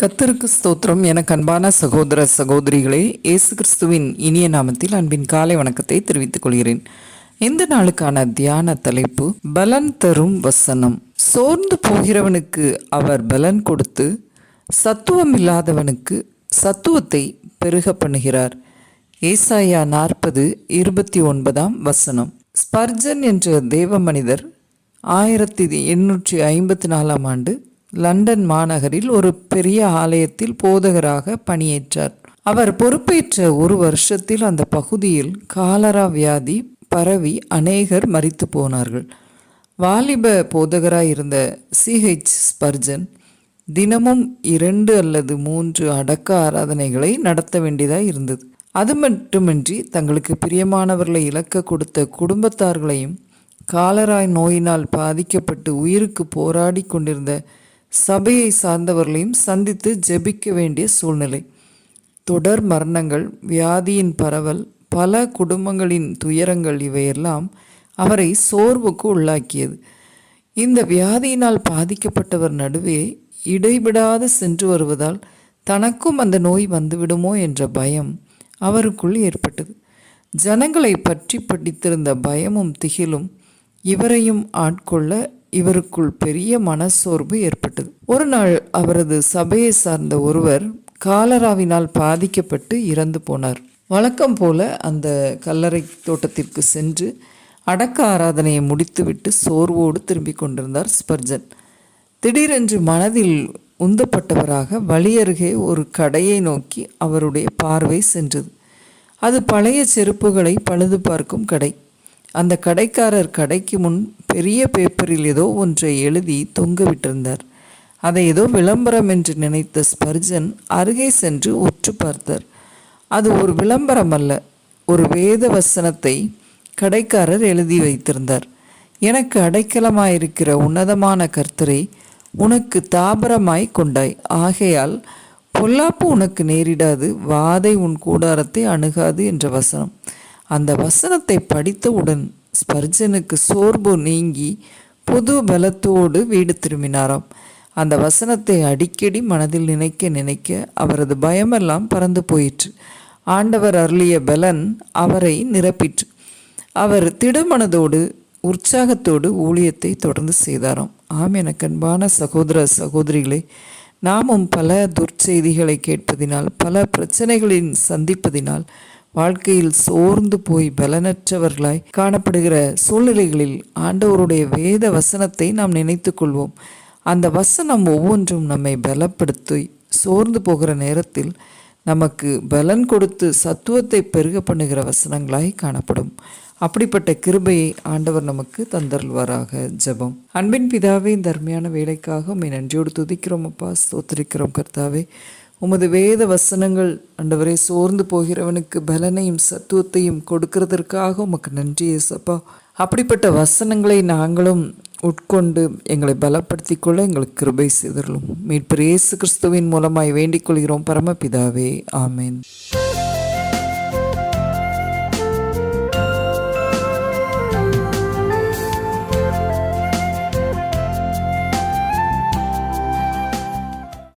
கத்தருக்கு ஸ்தோத்திரம். எனக்கு அன்பான சகோதர சகோதரிகளே இயேசு கிறிஸ்துவின் இனிய நாமத்தில் அன்பின் காலை வணக்கத்தை தெரிவித்துக் கொள்கிறேன். இந்த நாளுக்கான தியான தலைப்பு பலன் தரும் வசனம். சோர்ந்து போகிறவனுக்கு அவர் பலன் கொடுத்து சத்துவம் இல்லாதவனுக்கு சத்துவத்தை பெருக பண்ணுகிறார். ஏசாயா நாற்பது இருபத்தி ஒன்பதாம் வசனம். ஸ்பர்ஜன் என்ற தேவ மனிதர் ஆயிரத்தி எண்ணூற்றி ஐம்பத்தி நாலாம் ஆண்டு லண்டன் மாநகரில் ஒரு பெரிய ஆலயத்தில் போதகராக பணியேற்றார். அவர் பொறுப்பேற்ற ஒரு வருஷத்தில் அந்த பகுதியில் காலரா வியாதி பரவி அநேகர் மறித்து போனார்கள். வாலிப போதகராக இருந்த சிஹெச் ஸ்பர்ஜன் தினமும் இரண்டு அல்லது மூன்று அடக்க ஆராதனைகளை நடத்த வேண்டியதாக இருந்தது. அது மட்டுமின்றி தங்களுக்கு பிரியமானவர்களை இழக்க கொடுத்த குடும்பத்தார்களையும் காலராய் நோயினால் பாதிக்கப்பட்டு உயிருக்கு போராடி கொண்டிருந்த சபையை சார்ந்தவர்களையும் சந்தித்து ஜெபிக்க வேண்டிய சூழ்நிலை. தொடர் மரணங்கள் வியாதியின் பரவல் பல குடும்பங்களின் துயரங்கள் இவையெல்லாம் அவரை சோர்வுக்கு உள்ளாக்கியது. இந்த வியாதியினால் பாதிக்கப்பட்டவர் நடுவே இடைவிடாது சென்று வருவதால் தனக்கும் அந்த நோய் வந்துவிடுமோ என்ற பயம் அவருக்குள் ஏற்பட்டது. ஜனங்களை பற்றி படித்திருந்த பயமும் திகிலும் இவரையும் ஆட்கொள்ள இவருக்குள் பெரிய மனச்சோர்வு ஏற்பட்டது. ஒரு நாள் அவரது சபையை சார்ந்த ஒருவர் காலராவினால் பாதிக்கப்பட்டு இறந்து போனார். வழக்கம் போல அந்த கல்லறை தோட்டத்திற்கு சென்று அடக்க ஆராதனையை முடித்துவிட்டு சோர்வோடு திரும்பிக் கொண்டிருந்தார் ஸ்பர்ஜன். திடீரென்று மனதில் உந்தப்பட்டவராக வழியருகே ஒரு கடையை நோக்கி அவருடைய பார்வை சென்றது. அது பழைய செருப்புகளை பழுது பார்க்கும் கடை. அந்த கடைக்காரர் கடைக்கு முன் பெரிய பேப்பரில் ஏதோ ஒன்றை எழுதி தொங்கவிட்டிருந்தார் அதை ஏதோ விளம்பரம் என்று நினைத்த ஸ்பர்ஜன் அருகே சென்று உற்று பார்த்தார். அது ஒரு விளம்பரம் அல்ல ஒரு வேத வசனத்தை கடைக்காரர் எழுதி வைத்திருந்தார். எனக்கு அடைக்கலமாயிருக்கிற உன்னதமான கர்த்தரை உனக்கு தாபரமாய் கொண்டாய். ஆகையால் பொல்லாப்பு உனக்கு நேரிடாது வாதை உன் கூடாரத்தை அணுகாது என்ற வசனம். அந்த வசனத்தை படித்தவுடன் ஸ்பர்ஜனுக்கு சோர்வு நீங்கி புது பலத்தோடு வீடு திரும்பினாராம். அந்த வசனத்தை அடிக்கடி மனதில் நினைக்க நினைக்க அவரது பயமெல்லாம் பறந்து போயிற்று. ஆண்டவர் அருளிய பலன் அவரை நிரப்பிற்று. அவர் திடமனதோடு உற்சாகத்தோடு ஊழியத்தை தொடர்ந்து செய்தாராம். ஆம் எனக்கு அன்பான சகோதர சகோதரிகளே நாமும் பல துர்ச்செய்திகளை கேட்பதினால் பல பிரச்சனைகளின் சந்திப்பதினால் வாழ்க்கையில் சோர்ந்து போய் பலனற்றவர்களாய் காணப்படுகிற சூழ்நிலைகளில் ஆண்டவருடைய வேத வசனத்தை நாம் நினைத்து கொள்வோம் அந்த வசனம் ஒவ்வொன்றும் நம்மை பலப்படுத்தி சோர்ந்து போகிற நேரத்தில் நமக்கு பலன் கொடுத்து சத்துவத்தை பெருக பண்ணுகிற வசனங்களாய் காணப்படும். அப்படிப்பட்ட கிருபையை ஆண்டவர் நமக்கு தந்தருள்வாராக. ஜெபம். அன்பின் பிதாவே இந்த அருமையான வேலைக்காக உண்மை நன்றியோடு துதிக்கிறோம் அப்பா ஸ்தோத்திரிக்கிறோம் கர்த்தாவே. உமது வேத வசனங்கள் அண்டவரை சோர்ந்து போகிறவனுக்கு பலனையும் சத்துவத்தையும் கொடுக்கறதற்காக உமக்கு நன்றி ஏசப்பா. அப்படிப்பட்ட வசனங்களை நாங்களும் உட்கொண்டு எங்களை பலப்படுத்தி கொள்ள எங்களுக்கு கிருபை செய்தருளும். மீட்பர் இயேசு கிறிஸ்துவின் மூலமாய் வேண்டிக் கொள்கிறோம் பரமபிதாவே. ஆமேன்.